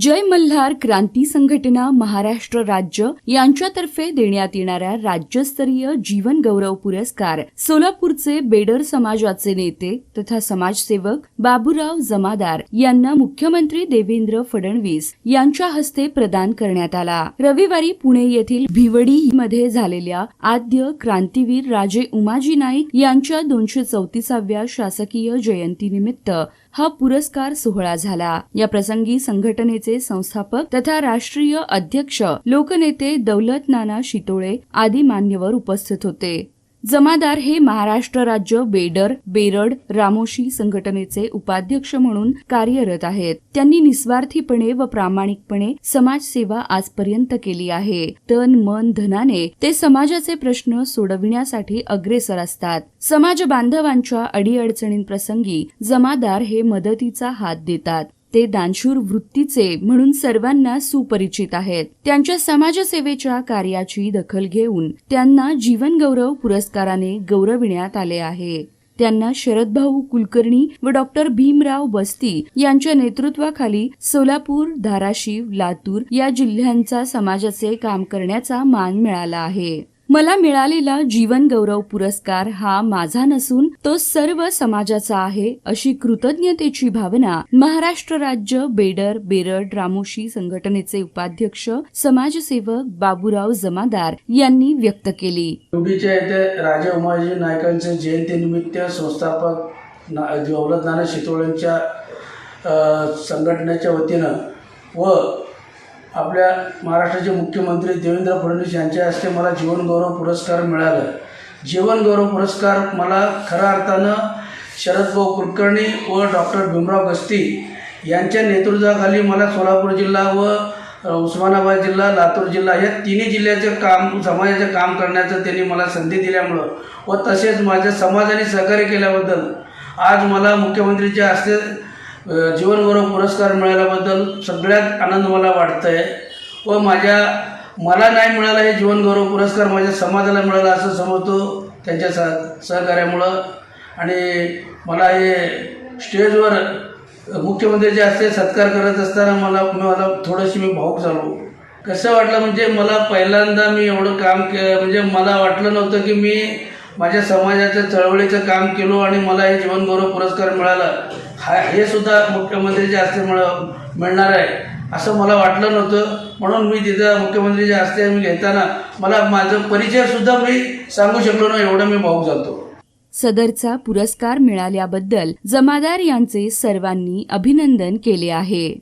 जय मल्हार क्रांती संघटना महाराष्ट्र राज्य यांच्यातर्फे देण्यात येणाऱ्या राज्यस्तरीय जीवन गौरव पुरस्कार सोलापूरचे बेडर समाजाचे नेते तथा समाजसेवक बाबूराव जमादार यांना मुख्यमंत्री देवेंद्र फडणवीस यांच्या हस्ते प्रदान करण्यात आला. रविवारी पुणे येथील भिवडी मध्ये झालेल्या आद्य क्रांतीवीर राजे उमाजी नाईक यांच्या दोनशे चौतीसाव्या शासकीय जयंतीनिमित्त हा पुरस्कार सोहळा झाला. या प्रसंगी संघटनेचे संस्थापक तथा राष्ट्रीय अध्यक्ष लोकनेते दौलत नाना शितोळे आदी मान्यवर उपस्थित होते. जमादार हे महाराष्ट्र राज्य बेडर बेरड रामोशी संघटनेचे उपाध्यक्ष म्हणून कार्यरत आहेत. त्यांनी निस्वार्थीपणे व प्रामाणिकपणे समाजसेवा आजपर्यंत केली आहे. तन मन धनाने ते समाजाचे प्रश्न सोडविण्यासाठी अग्रेसर असतात. समाज बांधवांच्या अडीअडचणींप्रसंगी जमादार हे मदतीचा हात देतात. ते दानशूर वृत्तीचे म्हणून सर्वांना सुपरिचित आहेत. त्यांच्या समाजसेवेच्या कार्याची दखल घेऊन त्यांना जीवनगौरव पुरस्काराने गौरविण्यात आले आहे. त्यांना शरदभाऊ कुलकर्णी व डॉक्टर भीमराव बस्ती यांच्या नेतृत्वाखाली सोलापूर धाराशिव लातूर या जिल्ह्यांचा समाजाचे काम करण्याचा मान मिळाला आहे. मला मिळालेला जीवन गौरव पुरस्कार हा माझा नसून तो सर्व समाजाचा आहे अशी कृतज्ञतेची भावना महाराष्ट्र राज्य बेडर बेरड रामोशी संघटनेचे उपाध्यक्ष समाजसेवक बाबूराव जमादार यांनी व्यक्त केली. निवडीच्या येथे राजा उमाजी नायकांचे जयंतीनिमित्त संस्थापक ना दौलत नाना शितोळेंच्या संघटनेच्या वतीनं व आपल्या महाराष्ट्राचे मुख्यमंत्री देवेंद्र फडणवीस यांच्या हस्ते मला जीवनगौरव पुरस्कार मिळाला. जीवनगौरव पुरस्कार मला खऱ्या अर्थानं शरदभाऊ कुलकर्णी व डॉक्टर भीमराव गस्ती यांच्या नेतृत्वाखाली मला सोलापूर जिल्हा व उस्मानाबाद जिल्हा लातूर जिल्हा या तिन्ही जिल्ह्याचं काम समाजाचं काम करण्याचं त्यांनी मला संधी दिल्यामुळं व तसेच माझ्या समाजाने सहकार्य केल्याबद्दल आज मला मुख्यमंत्रीच्या हस्ते जीवनगौरव पुरस्कार मिळाल्याबद्दल सगळ्यात आनंद मला वाटतं आहे व माझ्या मला नाही मिळाला हे जीवनगौरव पुरस्कार माझ्या समाजाला मिळाला असं समजतो त्यांच्या सह सहकार्यामुळं. आणि मला हे स्टेजवर मुख्यमंत्री जे असते सत्कार करत असताना मला मला थोडंशी मी भाऊक झालो. कसं वाटलं म्हणजे मला पहिल्यांदा मी एवढं काम के म्हणजे मला वाटलं नव्हतं की मी माझ्या समाजाच्या चळवळीचं काम केलो आणि मला हे जीवनगौरव पुरस्कार मिळाला. हा हे सुद्धा मुख्यमंत्रीच्या हस्ते मिळ मिळणार आहे. असं मला वाटलं नव्हतं. म्हणून मी तिथं मुख्यमंत्रीच्या हस्ते मी घेताना मला माझं परिचयसुद्धा मी सांगू शकलो ना एवढं मी भाऊ जातो. सदरचा पुरस्कार मिळाल्याबद्दल जमादार यांचे सर्वांनी अभिनंदन केले आहे.